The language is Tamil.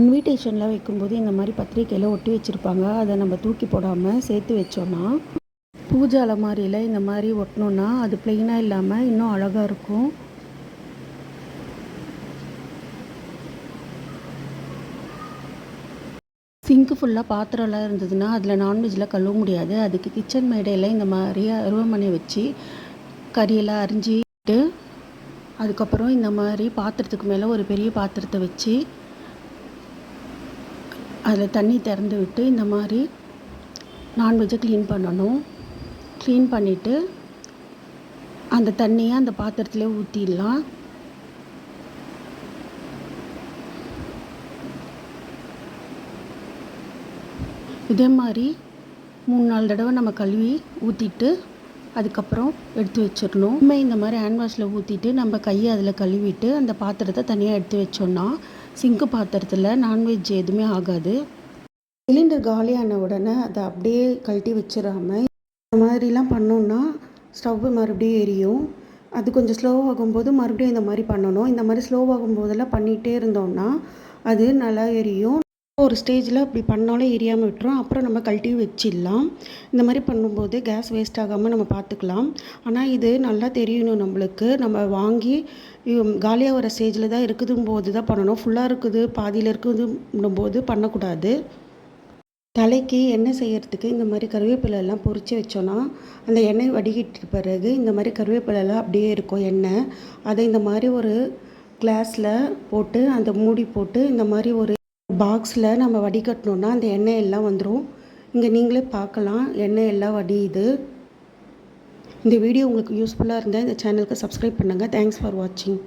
இன்விடேஷனில் வைக்கும்போது இந்த மாதிரி பத்திரிக்கையில் ஒட்டி வச்சுருப்பாங்க. அதை நம்ம தூக்கி போடாமல் சேர்த்து வச்சோன்னா பூஜை அலமாரியில் இந்த மாதிரி ஒட்டினோன்னா அது பிளெயினாக இல்லாமல் இன்னும் அழகாக இருக்கும். சிங்க்கு ஃபுல்லாக பாத்திரம்லாம் இருந்ததுன்னா அதில் நான்வெஜ்லாம் கழுவ முடியாது. அதுக்கு கிச்சன் மேடையில் இந்த மாதிரி அருவமனை வச்சு கறியெல்லாம் அரிஞ்சிட்டு அதுக்கப்புறம் இந்த மாதிரி பாத்திரத்துக்கு மேலே ஒரு பெரிய பாத்திரத்தை வச்சு அதில் தண்ணி திறந்து விட்டு இந்த மாதிரி நான்வெஜ்ஜை க்ளீன் பண்ணணும். க்ளீன் பண்ணிவிட்டு அந்த தண்ணியை அந்த பாத்திரத்திலே ஊற்றிடலாம் இதே மாதிரி மூணு நாலு தடவை நம்ம கழுவி ஊற்றிட்டு அதுக்கப்புறம் எடுத்து வச்சிடணும். இந்த மாதிரி ஹேண்ட் வாஷில் ஊற்றிட்டு நம்ம கையை அதில் கழுவிட்டு அந்த பாத்திரத்தை தனியாக எடுத்து வச்சோன்னா சிங்க்கு பாத்திரத்தில் நான்வெஜ் எதுவுமே ஆகாது. சிலிண்டர் காலியான உடனே அதை அப்படியே கழட்டி வச்சிடாம இந்த மாதிரிலாம் பண்ணோன்னா ஸ்டவ்வு மறுபடியும் எரியும். அது கொஞ்சம் ஸ்லோ ஆகும்போது மறுபடியும் இந்த மாதிரி பண்ணணும். இந்த மாதிரி ஸ்லோவாகும் போதெல்லாம் பண்ணிகிட்டே இருந்தோம்னா அது நல்லா எரியும். ஒரு ஸ்டேஜில் அப்படி பண்ணாலே எரியாமல் விட்டுரும். அப்புறம் நம்ம கழட்டி வச்சிடலாம். இந்த மாதிரி பண்ணும்போது கேஸ் வேஸ்ட் ஆகாமல் நம்ம பார்த்துக்கலாம் ஆனால் இது நல்லா தெரியணும் நம்மளுக்கு. நம்ம வாங்கி காலியாக வர ஸ்டேஜில் தான் இருக்குதும் போது தான் பண்ணணும். ஃபுல்லாக இருக்குது பாதியில் இருக்குதுன்னும் போது பண்ணக்கூடாது. தலைக்கு எண்ணெய் செய்கிறதுக்கு இந்த மாதிரி கருவேப்பிலெல்லாம் பொறிச்சு வச்சோன்னா அந்த எண்ணெய் வடிகிட்டு பிறகு இந்த மாதிரி கருவேப்பிலைலாம் அப்படியே இருக்கும் எண்ணெய். அதை இந்த மாதிரி ஒரு கிளாஸில் போட்டு அந்த மூடி போட்டு இந்த மாதிரி ஒரு பாக்ஸில் நம்ம வடிகட்டினோன்னா அந்த எண்ணெய் எல்லாம் வந்துடும் இங்கே நீங்களே பார்க்கலாம். எண்ணெய் எல்லாம் வடியுது. இந்த வீடியோ உங்களுக்கு யூஸ்ஃபுல்லாக இருந்தால் இந்த சேனலுக்கு சப்ஸ்கிரைப் பண்ணுங்கள் தேங்க்ஸ் ஃபார் வாட்சிங்